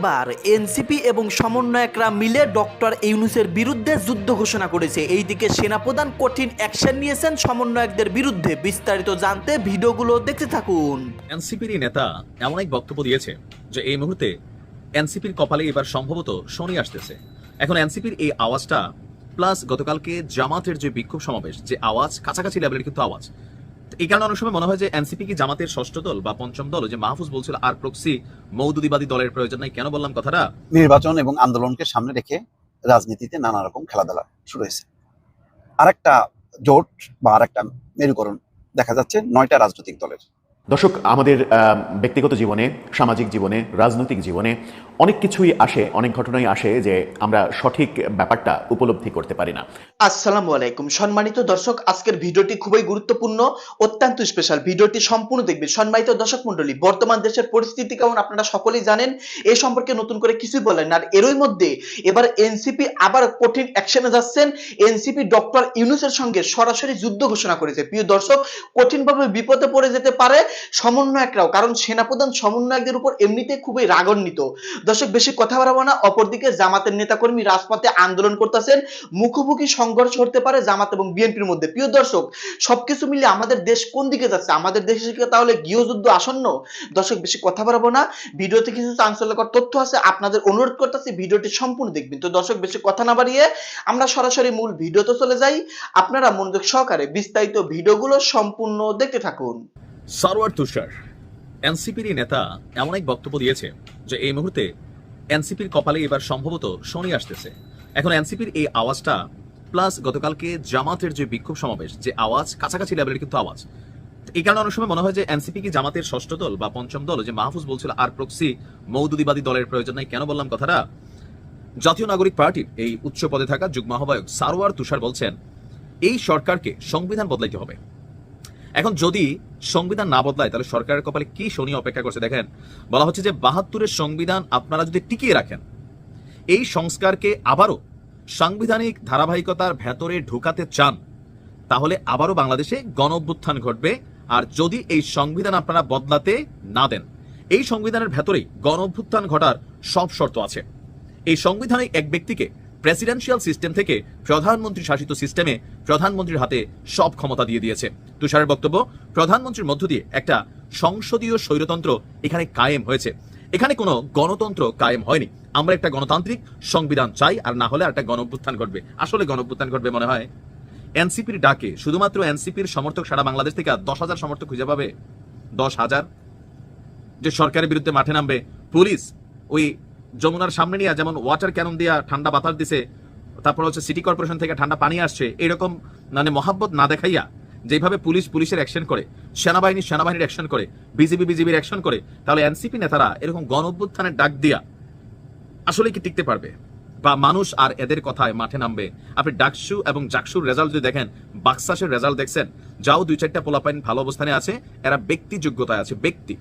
এবার এনসিপি এবং সমন্বয়করা মিলে ডক্টর ইউনুসের বিরুদ্ধে যুদ্ধ ঘোষণা করেছে। এইদিকে সেনাপ্রধান কঠিন অ্যাকশন নিয়েছেন সমন্বয়কদের বিরুদ্ধে। বিস্তারিত জানতে ভিডিওগুলো দেখতে থাকুন। এনসিপির নেতা এমন এক বক্তব্য দিয়েছে যে এই মুহূর্তে এনসিপির কপালে এবার সম্ভবত শনি আসতেছে। এখন এনসিপির এই আওয়াজটা, প্লাস গতকালকে জামাতের যে বিক্ষোভ সমাবেশ, যে আওয়াজ, কাছাকাছি লেভেলের কিন্তু আওয়াজ এই কারণে অনেক সময় মনে হয় যে এনসিপি কি জামাতের ষষ্ঠ দল বা পঞ্চম দল? যে মাহফুজ বলছিল, আর প্রক্সি মৌদুদিবাদী দলের প্রয়োজন নাই। কেন বললাম কথাটা? নির্বাচন এবং আন্দোলনকে সামনে রেখে রাজনীতিতে নানা রকম খেলাধুলা শুরু হয়েছে। আরেকটা জোট বা আরেকটা মেরুকরণ দেখা যাচ্ছে নয়টা রাজনৈতিক দলের। দর্শক, আমাদের ব্যক্তিগত জীবনে, সামাজিক জীবনে, রাজনৈতিক জীবনে অনেক কিছুই আসে, অনেক ঘটনাই আসে যে আমরা সঠিক ব্যাপারটা উপলব্ধি করতে পারি না। আসসালামু আলাইকুম। সম্মানিত দর্শক, আজকের ভিডিওটি খুবই গুরুত্বপূর্ণ, অত্যন্ত স্পেশাল ভিডিওটি সম্পূর্ণ দেখবেন। সম্মানিত দর্শক মন্ডলী বর্তমান দেশের পরিস্থিতি কেমন আপনারা সকলেই জানেন, এ সম্পর্কে নতুন করে কিছুই বলেন আর এরই মধ্যে এবার এনসিপি আবার কঠিন অ্যাকশনে যাচ্ছেন। এনসিপি ডক্টর ইউনুসের সঙ্গে সরাসরি যুদ্ধ ঘোষণা করেছে। প্রিয় দর্শক, কঠিনভাবে বিপদে পড়ে যেতে পারে সমন্বয়করাও, কারণ সেনাপ্রধান সমন্বয়কদের উপর এমনিতে খুবই রাগান্বিত। দর্শক, বেশি কথা বাড়াবো না। অপরদিকে জামাতের নেতাকর্মী রাজপথে আন্দোলন করতেছেন। মুখোমুখি সংঘর্ষ হতে পারে জামাত এবং বিএনপির মধ্যে। প্রিয় দর্শক, সবকিছু মিলে আমাদের দেশ কোন দিকে যাচ্ছে? আমাদের দেশে তাহলে গৃহযুদ্ধ আসন্ন? দর্শক, বেশি কথা বাড়াবো না। ভিডিওতে কিছু চাঞ্চল্যকর তথ্য আছে। আপনাদের অনুরোধ করতেছি ভিডিওটি সম্পূর্ণ দেখবেন। তো দর্শক, বেশি কথা না বাড়িয়ে আমরা সরাসরি মূল ভিডিওতে চলে যাই। আপনারা মনোযোগ সহকারে বিস্তারিত ভিডিওগুলো সম্পূর্ণ দেখতে থাকুন। সারওয়ার তুষার, এনসিপির নেতা এমন এক বক্তব্য দিয়েছে যে এই মুহূর্তে এনসিপির কপালে এবার সম্ভবত শনি আসতেছে। এখন এনসিপির এই আওয়াজটা, প্লাস গতকালকে জামাতের যে বিক্ষোভ সমাবেশ, যে আওয়াজ, কাছাকাছি লেভেলের কিন্তু আওয়াজ। এই কারণে অনেক সময় মনে হয় যে এনসিপি কি জামাতের ষষ্ঠ দল বা পঞ্চম দল? যে মাহফুজ বলছিল, আর প্রক্সি মৌদুদিবাদী দলের প্রয়োজন নাই। কেন বললাম কথাটা? জাতীয় নাগরিক পার্টির এই উচ্চ পদে থাকা যুগ্ম আহ্বায়ক সারোয়ার তুষার বলছেন, এই সরকারকে সংবিধান বদলাইতে হবে। এখন যদি সংবিধান না বদলায়, তাহলে সরকারের কপালে কি শনি অপেক্ষা করছে? দেখেন, বলা হচ্ছে যে বাহাত্তরের সংবিধান আপনারা যদি টিকিয়ে রাখেন, এই সংস্কারকে আবারও সাংবিধানিক ধারাবাহিকতার ভেতরে ঢুকাতে চান, তাহলে আবারও বাংলাদেশে গণ অভ্যুত্থান ঘটবে। আর যদি এই সংবিধান আপনারা বদলাতে না দেন, এই সংবিধানের ভেতরেই গণ অভ্যুত্থান ঘটার সব শর্ত আছে। এই সংবিধানে এক ব্যক্তিকে প্রেসিডেন্সিয়াল সিস্টেম থেকে প্রধানমন্ত্রী শাসিত সিস্টেমে প্রধানমন্ত্রীর হাতে সব ক্ষমতা দিয়ে দিয়েছে। তুষারের বক্তব্য, প্রধানমন্ত্রীর মধ্য দিয়ে একটা সংসদীয় স্বৈরতন্ত্র এখানে কায়েম হয়েছে। এখানে কোনো গণতন্ত্র কায়েম হয়নি। আমরা একটা গণতান্ত্রিক সংবিধান চাই, আর না হলে একটা গণঅভ্যুত্থান ঘটবে। আসলে গণঅভ্যুত্থান ঘটবে মনে হয় এনসিপির ডাকে। শুধুমাত্র এনসিপির সমর্থক সারা বাংলাদেশ থেকে দশ হাজার সমর্থক খুঁজে পাবে? দশ হাজার? যে সরকারের বিরুদ্ধে মাঠে নামবে পুলিশ, ওই যমুনার সামনে নিয়ে যেমন ওয়াটার ক্যানন দিয়া ঠান্ডা বাতাস দিছে, তারপর হচ্ছে সিটি কর্পোরেশন থেকে ঠান্ডা পানি আসছে, এরকম মানে মহাব্বত না দেখাইয়া যেভাবে পুলিশ পুলিশের অ্যাকশন করে, সেনাবাহিনী সেনাবাহিনীর অ্যাকশন করে বিজেপি বিজেপির অ্যাকশন করে, তাহলে এনসিপি নেতারা এরকম গণ অভ্যুত্থানের ডাক দিয়া আসলে কি টিকতে পারবে? বা মানুষ আর এদের কথায় মাঠে নামবে। আপনি ডাকসু এবং জাকসুর রেজাল্ট যদি দেখেন, বাক্সাসের রেজাল্ট দেখছেন, যাও দুই চারটা পোলাপাইন ভালো অবস্থানে আছে, এরা ব্যক্তি যোগ্যতায় আছে, ব্যক্তি।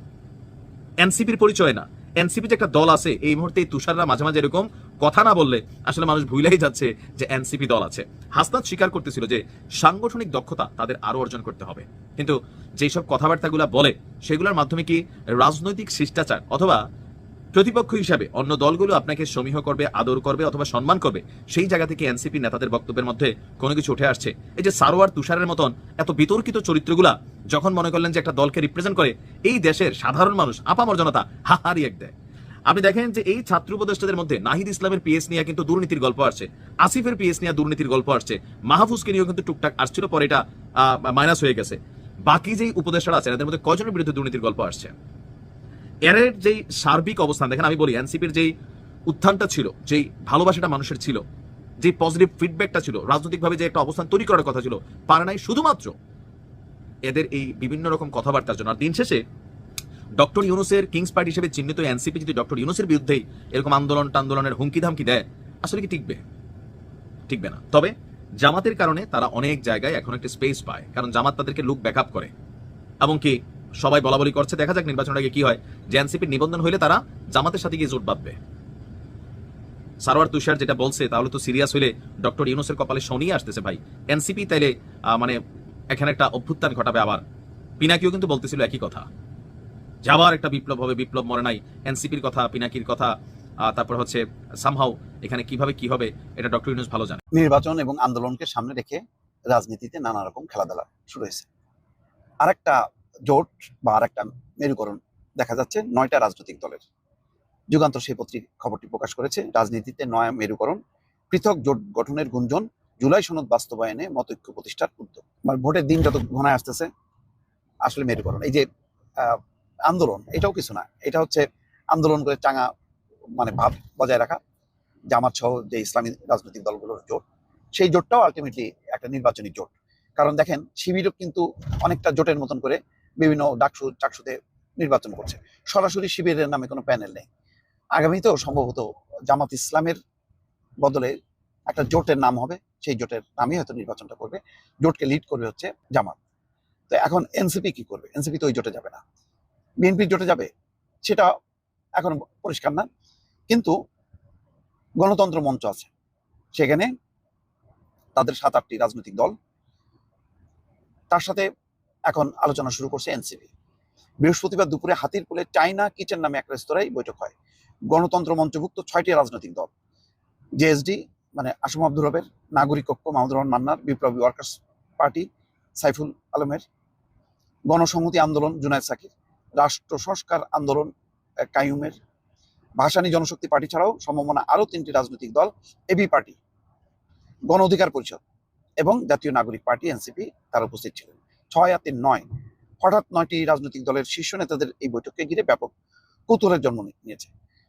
এনসিপির পরিচয় না। এনসিপি যে একটা দল আছে, এই মুহূর্তে তুষাররা মাঝে মাঝে এরকম কথা না বললে আসলে মানুষ ভুলেই যাচ্ছে যে এনসিপি দল আছে। হাসনাত স্বীকার করতেছিল যে সাংগঠনিক দক্ষতা তাদের আরও অর্জন করতে হবে। কিন্তু যেসব কথাবার্তাগুলো বলে, সেগুলোর মাধ্যমে কি রাজনৈতিক শিষ্টাচার অথবা প্রতিপক্ষ হিসাবে অন্য দলগুলো আপনাকে সমীহ করবে, আদর করবে অথবা সম্মান করবে, সেই জায়গা থেকে এনসিপি নেতাদের বক্তব্যের মধ্যে কোনো কিছু উঠে আসছে। এই যে সারোয়ার তুষারের মতন এত বিতর্কিত চরিত্রগুলা যখন মনে করলেন যে একটা দলকে রিপ্রেজেন্ট করে, এই দেশের সাধারণ মানুষ, আপামর জনতা হাহারি এক দেয়। আপনি দেখেন যে এই ছাত্র উপদেষ্টাদের মধ্যে নাহিদ ইসলামের পিএস নিয়ে কিন্তু দুর্নীতির গল্প আসছে, আসিফের পিএস নিয়ে দুর্নীতির গল্প আসছে, মাহফুজকে নিয়েও কিন্তু টুকটাক আসছিল, পরে এটা মাইনাস হয়ে গেছে। বাকি যেই উপদেষ্টারা আছেন এদের মধ্যে কজনের বিরুদ্ধে দুর্নীতির গল্প আসছে? এর যেই সার্বিক অবস্থান, দেখেন আমি বলি, এনসিপির যেই উত্থানটা ছিল, যেই ভালোবাসাটা মানুষের ছিল যে পজিটিভ ফিডব্যাকটা ছিল, রাজনৈতিকভাবে যে একটা অবস্থান তৈরি করার কথা ছিল পারে নাই, শুধুমাত্র এদের এই বিভিন্ন রকম কথাবার্তার জন্য। আর দিন শেষে ডক্টর ইউনুসের কিংস পার্টি হিসেবে চিহ্নিত এনসিপি যদি ডক্টর ইউনুসের বিরুদ্ধেই এরকম আন্দোলন টান্দোলনের হুমকি ধামকি দেয়, আসলে কি টিকবে? টিকবে না। তবে জামাতের কারণে তারা অনেক জায়গায় এখন একটা স্পেস পায়, কারণ জামাত তাদেরকে লুক ব্যাকআপ করে। এবং কি সবাই বলা বলি করছে, দেখা যাক নির্বাচনের আগে কি হয়। যে এনসিপির নিবন্ধন হইলে তারা জামাতের সাথে গিয়ে জোট বাঁধবে। সারোয়ার তুষার যেটা বলছে, তাহলে তো সিরিয়াস হইলে ডক্টর ইউনুসের কপালে শনি আসতেছে ভাই। এনসিপি তাইলে মানে এখানে একটা অভ্যুত্থান ঘটাবে আবার। পিনাকিও কিন্তু বলতেছিল একই কথা। যে আবার একটা বিপ্লব হবে, বিপ্লব মরে নাই। এনসিপির কথা, পিনাকির কথা তারপর হচ্ছে সামহাও এখানে কীভাবে কি হবে, এটা ডক্টর ইউনুস ভালো জানে নির্বাচন এবং আন্দোলনকে সামনে রেখে রাজনীতিতে নানা রকম খেলাধুলা শুরু হয়েছে। আরেকটা জোট বা আরেকটা মেরুকরণ দেখা যাচ্ছে নয়টা রাজনৈতিক দলের। যুগান্তর সেই পত্রিক খবরটি প্রকাশ করেছে, রাজনীতিতে নয়া মেরুকরণ, পৃথক জোট গঠনের গুঞ্জন, জুলাই সনদ বাস্তবায়নে মতৈক্য প্রতিষ্ঠার উদ্যোগ। মানে ভোটের দিন যত ঘনায় আসতেছে, আসলে মেরুকরণ। এই যে আন্দোলন, এটাও কিছু না। এটা হচ্ছে আন্দোলন করে চাঙা মানে ভাব বজায় রাখা, জামাত সহ যে ইসলামী রাজনৈতিক দলগুলোর জোট, সেই জোটটাও আলটিমেটলি একটা নির্বাচনী জোট। কারণ দেখেন, শিবিরও কিন্তু অনেকটা জোটের মতন করে বিভিন্ন ডাকসু চাকসুতে নির্বাচন করছে। সরাসরি শিবিরের নামে কোনো প্যানেল নেই। আগামীতেও সম্ভবত জামাত ইসলামের বদলে একটা জোটের নাম হবে। সেই জোটের নামই হয়তো নির্বাচনটা করবে। জোটকে লিড করবে হচ্ছে জামাত। তো এখন এনসিপি কি করবে? এনসিপি তো ওই জোটে যাবে না। বিএনপি জোটে যাবে, সেটা এখন পরিষ্কার না। কিন্তু গণতন্ত্র মঞ্চ আছে। সেখানে তাদের সাত আটটি রাজনৈতিক দল। তার সাথে এখন আলোচনা শুরু করছে এনসিপি বৃহস্পতিবার দুপুরে হাতির পুলে চাইনা কিচেন নামে এক রেস্তোরাঁয় বৈঠক হয়। গণতন্ত্র মঞ্চভুক্ত ছয়টি রাজনৈতিক দল জেএসডি মানে আসম আব্দুর রবের নাগরিক ঐক্য মাহমুদুর রহমান মান্নার বিপ্লবী ওয়ার্কার্স পার্টি সাইফুল আলমের গণসংহতি আন্দোলন জুনায়দ সাকির রাষ্ট্র সংস্কার আন্দোলন আহ, কাইয়ুমের ভাসানী জনশক্তি পার্টি ছাড়াও সম্ভাবনা আরও তিনটি রাজনৈতিক দল এবি পার্টি গণ অধিকার পরিষদ এবং জাতীয় নাগরিক পার্টি এনসিপি তারা উপস্থিত ছিলেন। ছয় আর তিন নয়। হঠাৎ নয়টি রাজনৈতিক দলের শীর্ষ নেতাদের এই বৈঠককে ঘিরে ব্যাপক কৌতূহলের জন্ম নিয়েছে।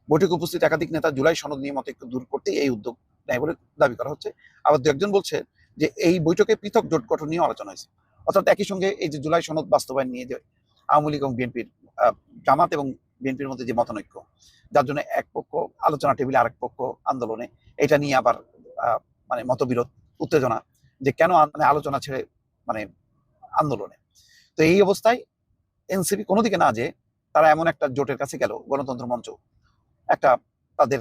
বৈঠকে উপস্থিত একাধিক নেতা জুলাই সনদ নিয়ে মতৈক্য দূর করতে এই উদ্যোগ নেয় বলে দাবি করা হচ্ছে। আবার দু একজন বলছে যে, এই বৈঠকে পৃথক জোট গঠন নিয়ে আলোচনা হয়েছে। অর্থাৎ একই সঙ্গে এই যে জুলাই সনদ বাস্তবায়ন নিয়ে যে আওয়ামী লীগ এবং বিএনপির জামাত এবং বিএনপির মধ্যে যে মতানৈক্য, যার জন্য এক পক্ষ আলোচনা টেবিলে আরেক পক্ষ আন্দোলনে, এটা নিয়ে আবার মানে মতবিরোধ, উত্তেজনা যে কেন মানে আলোচনা ছেড়ে মানে আন্দোলনে। তো এই অবস্থায় এনসিপি কোনো দিকে না যে তারা এমন একটা জোটের কাছে গেল, গণতন্ত্র মঞ্চ। একটা তাদের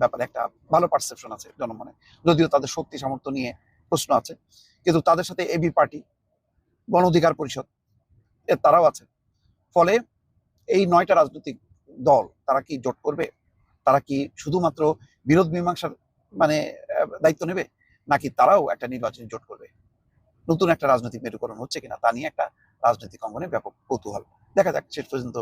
ব্যাপারে একটা ভালো পারসেপশন আছে জনমনে। যদিও তাদের শক্তি সামর্থ্য নিয়ে প্রশ্ন আছে, কিন্তু তাদের সাথে এবি পার্টি, গণ অধিকার পরিষদ এর তারাও আছে। ফলে এই নয়টা রাজনৈতিক দল তারা কি জোট করবে? তারা কি শুধুমাত্র বিরোধ মীমাংসার মানে দায়িত্ব নেবে? নাকি তারাও একটা নির্বাচনী জোট করবে? নতুন একটা রাজনৈতিক মেরুকরণ হচ্ছে কিনা তা নিয়ে একটা রাজনৈতিক অঙ্গনে ব্যাপক কৌতূহল। দেখা যাক, শেষ পর্যন্ত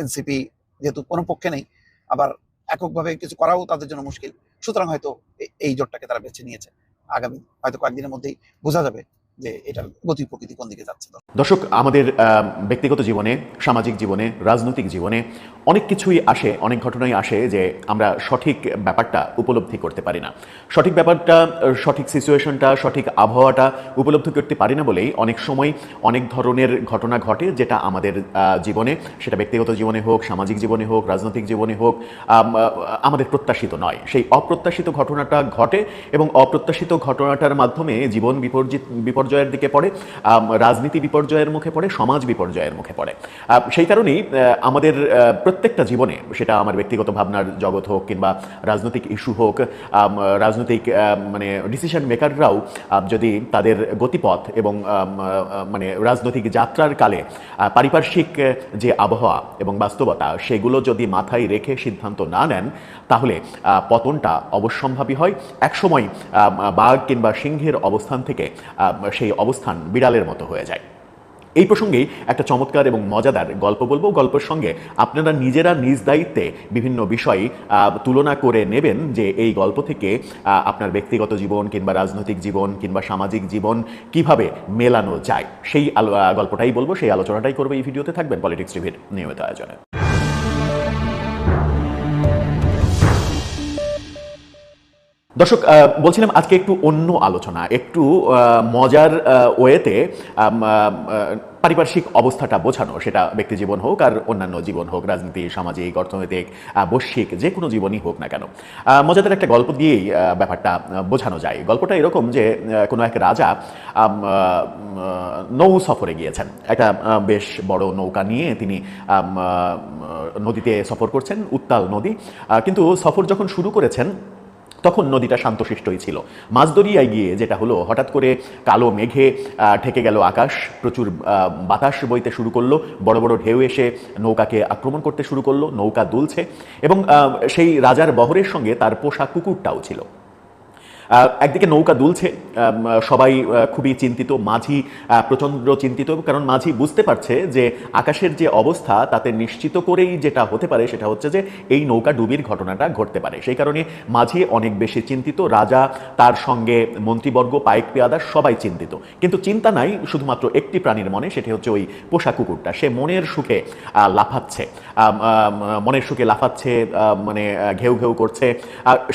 এনসিপি যেহেতু কোনো পক্ষে নেই, আবার এককভাবে কিছু করাও তাদের জন্য মুশকিল। সুতরাং হয়তো এই জোটটাকে তারা বেছে নিয়েছে। আগামী হয়তো কয়েকদিনের মধ্যেই বোঝা যাবে যে এটার গতি প্রকৃতি কোন দিকে যাচ্ছে দর্শক, আমাদের ব্যক্তিগত জীবনে, সামাজিক জীবনে, রাজনৈতিক জীবনে অনেক কিছুই আসে, অনেক ঘটনাই আসে যে আমরা সঠিক ব্যাপারটা উপলব্ধি করতে পারি না। সঠিক ব্যাপারটা, সঠিক সিচুয়েশনটা সঠিক আবহাওয়াটা উপলব্ধি করতে পারি না বলেই অনেক সময় অনেক ধরনের ঘটনা ঘটে যেটা আমাদের জীবনে, সেটা ব্যক্তিগত জীবনে হোক, সামাজিক জীবনে হোক, রাজনৈতিক জীবনে হোক আমাদের প্রত্যাশিত নয়। সেই অপ্রত্যাশিত ঘটনাটা ঘটে এবং অপ্রত্যাশিত ঘটনাটার মাধ্যমে জীবন বিপর্যিত বিপর্যয়ের দিকে পড়ে রাজনীতি বিপর্যয়ের মুখে পড়ে, সমাজ বিপর্যয়ের মুখে পড়ে। সেই কারণেই আমাদের প্রত্যেকটা জীবনে, সেটা আমার ব্যক্তিগত ভাবনার জগৎ হোক কিংবা রাজনৈতিক ইস্যু হোক রাজনৈতিক মানে ডিসিশন মেকাররাও যদি তাদের গতিপথ এবং মানে রাজনৈতিক যাত্রার কালে পারিপার্শ্বিক যে আবহাওয়া এবং বাস্তবতা, সেগুলো যদি মাথায় রেখে সিদ্ধান্ত না নেন, তাহলে পতনটা অবশ্যম্ভাবী হয়। একসময় বাঘ কিংবা সিংহের অবস্থান থেকে সেই অবস্থান বিড়ালের মতো হয়ে যায়। এই প্রসঙ্গেই একটা চমৎকার এবং মজাদার গল্প বলব। গল্পের সঙ্গে আপনারা নিজেরা নিজ দায়িত্বে বিভিন্ন বিষয় তুলনা করে নেবেন যে এই গল্প থেকে আপনার ব্যক্তিগত জীবন কিংবা রাজনৈতিক জীবন কিংবা সামাজিক জীবন কীভাবে মেলানো যায়। সেই গল্পটাই বলব। সেই আলোচনাটাই করব এই ভিডিওতে। থাকবেন পলিটিক্স টিভির নিয়মিত আয়োজনে। দর্শক বলছিলাম আজকে একটু অন্য আলোচনা, একটু মজার ওয়েতে পারিপার্শ্বিক অবস্থাটা বোঝানো, সেটা ব্যক্তি জীবন হোক আর অন্যান্য জীবন হোক, রাজনীতি, সামাজিক, অর্থনৈতিক বৈশ্বিক, যে কোনো জীবনই হোক না কেন। মজাদার একটা গল্প দিয়েই ব্যাপারটা বোঝানো যায়। গল্পটা এরকম যে কোনো এক রাজা নৌ সফরে গিয়েছেন। একটা বেশ বড় নৌকা নিয়ে তিনি নদীতে সফর করছেন, উত্তাল নদী। কিন্তু সফর যখন শুরু করেছেন তখন নদীটা শান্তশিষ্টই ছিল। মাঝদরিয়ায় গিয়ে যেটা হলো, হঠাৎ করে কালো মেঘে ঠেকে গেল আকাশ, প্রচুর বাতাস বইতে শুরু করল, বড় বড় ঢেউ এসে নৌকাকে আক্রমণ করতে শুরু করল, নৌকা দুলছে এবং সেই রাজার বহরের সঙ্গে তার পোষা কুকুরটাও ছিল। একদিকে নৌকা দুলছে সবাই খুবই চিন্তিত মাঝি আহ, প্রচণ্ড চিন্তিত কারণ মাঝি বুঝতে পারছে যে আকাশের যে অবস্থা তাতে নিশ্চিত করেই যেটা হতে পারে সেটা হচ্ছে যে এই নৌকা ডুবির ঘটনাটা ঘটতে পারে। সেই কারণে মাঝি অনেক বেশি চিন্তিত রাজা তার সঙ্গে মন্ত্রীবর্গ পাইক পেয়াদা সবাই চিন্তিত। কিন্তু চিন্তা নাই শুধুমাত্র একটি প্রাণীর মনে সেটি হচ্ছে ওই পোষা কুকুরটা। সে মনের সুখে লাফাচ্ছে মনের সুখে লাফাচ্ছে মানে ঘেউ ঘেউ করছে।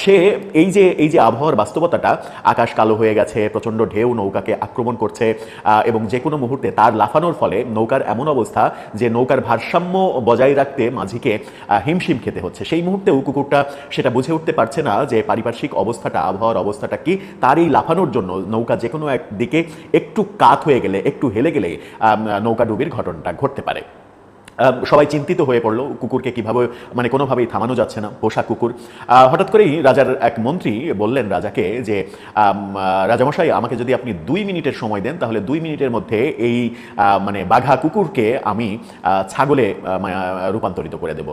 সে এই যে এই যে আবহাওয়ার বাস্তবতাটা আকাশ কালো হয়ে গেছে, প্রচণ্ড ঢেউ নৌকাকে আক্রমণ করছে এবং যে কোনো মুহূর্তে তার লাফানোর ফলে নৌকার এমন অবস্থা যে নৌকার ভারসাম্য বজায় রাখতে মাঝিকে হিমশিম খেতে হচ্ছে। সেই মুহূর্তেও কুকুরটা সেটা বুঝে উঠতে পারছে না যে পারিপার্শ্বিক অবস্থাটা, আবহাওয়ার অবস্থাটা কি তার এই লাফানোর জন্য নৌকা যে কোনো একদিকে একটু কাত হয়ে গেলে, একটু হেলে গেলে নৌকা ডুবির ঘটনাটা ঘটতে পারে। সবাই চিন্তিত হয়ে পড়ল কুকুরকে কীভাবে মানে কোনোভাবেই থামানো যাচ্ছে না পোষা কুকুর। হঠাৎ করেই রাজার এক মন্ত্রী বললেন রাজাকে যে রাজামশাই, আমাকে যদি আপনি দুই মিনিটের সময় দেন, তাহলে দুই মিনিটের মধ্যে এই মানে বাঘা কুকুরকে আমি ছাগলে রূপান্তরিত করে দেব।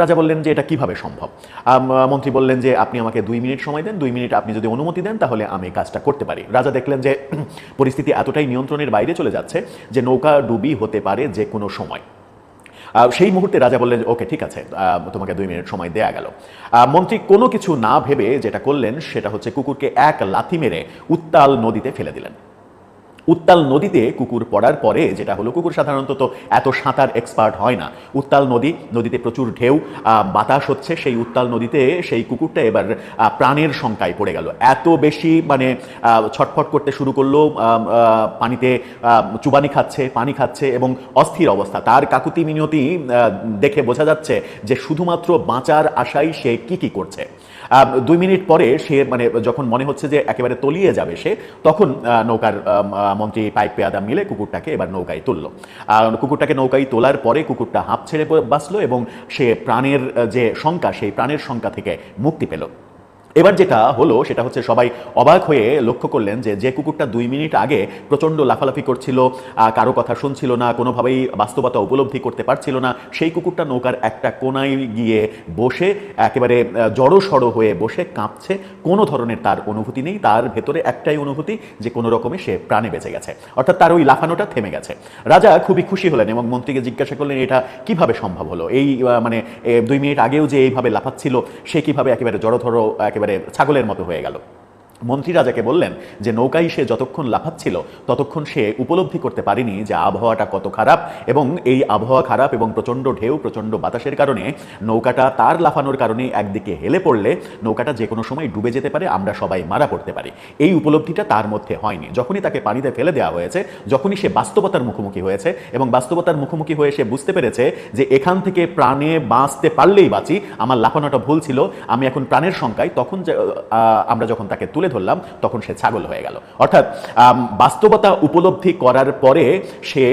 রাজা বললেন যে এটা কীভাবে সম্ভব? মন্ত্রী বললেন যে, আপনি আমাকে দুই মিনিট সময় দেন, দুই মিনিট আপনি যদি অনুমতি দেন, তাহলে আমি কাজটা করতে পারি। রাজা দেখলেন যে, পরিস্থিতি এতটাই নিয়ন্ত্রণের বাইরে চলে যাচ্ছে যে, নৌকা ডুবি হতে পারে যে কোনো সময়। সেই মুহূর্তে রাজা বললেন, ওকে, ঠিক আছে তোমাকে দুই মিনিট সময় দেয়া গেল। মন্ত্রী কোনো কিছু না ভেবে যেটা করলেন, সেটা হচ্ছে কুকুরকে এক লাথি মেরে উত্তাল নদীতে ফেলে দিলেন। উত্তাল নদীতে কুকুর পড়ার পরে, যেটা হলো কুকুর সাধারণত তো এত সাঁতার এক্সপার্ট হয় না। উত্তাল নদী, নদীতে প্রচুর ঢেউ বাতাস হচ্ছে, সেই উত্তাল নদীতে সেই কুকুরটা এবার প্রাণের শঙ্কায় পড়ে গেল। এত বেশি মানে ছটফট করতে শুরু করল পানিতে চুবানি খাচ্ছে, পানি খাচ্ছে এবং অস্থির অবস্থা। তার কাকুতি মিনতি দেখে বোঝা যাচ্ছে যে শুধুমাত্র বাঁচার আশায় সে কি কি করছে। দুই মিনিট পরে সে মানে যখন মনে হচ্ছে যে একেবারে তলিয়ে যাবে সে, তখন নৌকার মন্ত্রী পাইক পেয়াদা মিলে কুকুরটাকে এবার নৌকায় তুললো। কুকুরটাকে নৌকায় তোলার পরে কুকুরটা হাঁপ ছেড়ে বাঁচলো এবং সে প্রাণের যে শঙ্কা, সেই প্রাণের শঙ্কা থেকে মুক্তি পেল। এবার যেটা হলো, সেটা হচ্ছে সবাই অবাক হয়ে লক্ষ্য করলেন যে যে কুকুরটা দুই মিনিট আগে প্রচণ্ড লাফালাফি করছিল কারও কথা শুনছিল না, কোনোভাবেই বাস্তবতা উপলব্ধি করতে পারছিল না, সেই কুকুরটা নৌকার একটা কোনায় গিয়ে বসে, একেবারে জড়ো সড়ো হয়ে বসে কাঁপছে। কোনো ধরনের তার অনুভূতি নেই, তার ভেতরে একটাই অনুভূতি যে, কোনো রকমে সে প্রাণে বেঁচে গেছে। অর্থাৎ তার ওই লাফানোটা থেমে গেছে। রাজা খুবই খুশি হলেন এবং মন্ত্রীকে জিজ্ঞাসা করলেন, এটা কীভাবে সম্ভব হলো? এই মানে দুই মিনিট আগেও যে এইভাবে লাফাচ্ছিল, সে কীভাবে একেবারে জড়োধরো একেবারে ছাগলের মতো হয়ে গেল। মন্ত্রী রাজাকে বললেন যে নৌকায় সে যতক্ষণ লাফাচ্ছিল, ততক্ষণ সে উপলব্ধি করতে পারেনি যে আবহাওয়াটা কত খারাপ এবং এই আবহাওয়া খারাপ এবং প্রচণ্ড ঢেউ, প্রচণ্ড বাতাসের কারণে নৌকাটা তার লাফানোর কারণে একদিকে হেলে পড়লে নৌকাটা যে কোনো সময় ডুবে যেতে পারে, আমরা সবাই মারা পড়তে পারি। এই উপলব্ধিটা তার মধ্যে হয়নি। যখনই তাকে পানিতে ফেলে দেওয়া হয়েছে, যখনই সে বাস্তবতার মুখোমুখি হয়েছে এবং বাস্তবতার মুখোমুখি হয়ে সে বুঝতে পেরেছে যে এখান থেকে প্রাণে বাঁচতে পারলেই বাঁচি, আমার লাফানোটা ভুল ছিল, আমি এখন প্রাণের সংখ্যায় তখন আমরা যখন তাকে তুলে ধরলাম, তখন সে ছাগল হয়ে গেল। অর্থাৎ বাস্তবতা উপলব্ধি করার পরে সে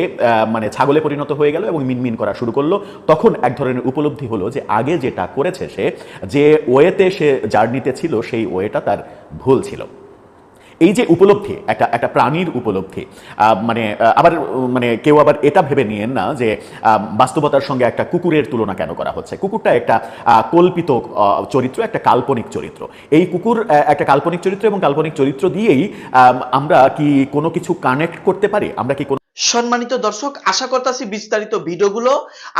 মানে ছাগলে পরিণত হয়ে গেল এবং মিনমিন করা শুরু করল। তখন এক ধরনের উপলব্ধি হলো যে আগে যেটা করেছে সে, যে ওয়েতে সে জার্নিতে ছিল, সেই ওয়েটা তার ভুল ছিল। এই যে উপলব্ধি, একটা একটা প্রাণীর উপলব্ধি মানে আবার মানে কেউ আবার এটা ভেবে নিয়েন না যে বাস্তবতার সঙ্গে একটা কুকুরের তুলনা কেন করা হচ্ছে? কুকুরটা একটা কল্পিত চরিত্র, একটা কাল্পনিক চরিত্র। এই কুকুর একটা কাল্পনিক চরিত্র এবং কাল্পনিক চরিত্র দিয়েই আমরা কি কোনো কিছু কানেক্ট করতে পারি? আমরা কি কোনো সম্মানিত দর্শক, আশা করতেছি বিস্তারিত ভিডিওগুলো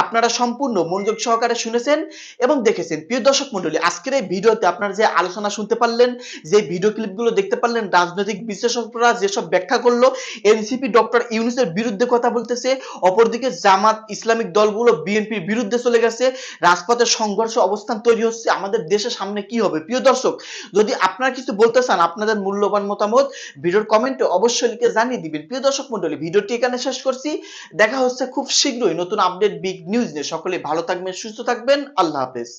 আপনারা সম্পূর্ণ মনোযোগ সহকারে শুনেছেন এবং দেখেছেন। প্রিয় দর্শক মন্ডলী আজকের এই ভিডিওতে আপনারা যে আলোচনা শুনতে পারলেন, যে ভিডিও ক্লিপগুলো দেখতে পারলেন, রাজনৈতিক বিশ্লেষকরা যেসব ব্যাখ্যা করল, এনসিপি ডক্টর ইউনুসের বিরুদ্ধে কথা বলতেছে, অপরদিকে জামাত ইসলামিক দলগুলো বিএনপির বিরুদ্ধে চলে গেছে, রাজপথে সংঘর্ষ অবস্থান তৈরি হচ্ছে, আমাদের দেশের সামনে কি হবে? প্রিয় দর্শক, যদি আপনারা কিছু বলতে চান, আপনাদের মূল্যবান মতামত, ভিডিওর কমেন্টে অবশ্যই লিখে জানিয়ে দিবেন। প্রিয় দর্শক মন্ডলী ভিডিওটি এখানে শেষ করছি। দেখা হচ্ছে খুব শীঘ্রই নতুন আপডেট বিগ নিউজ নিয়ে। সকলে ভালো থাকবেন, সুস্থ থাকবেন। আল্লাহ হাফেজ।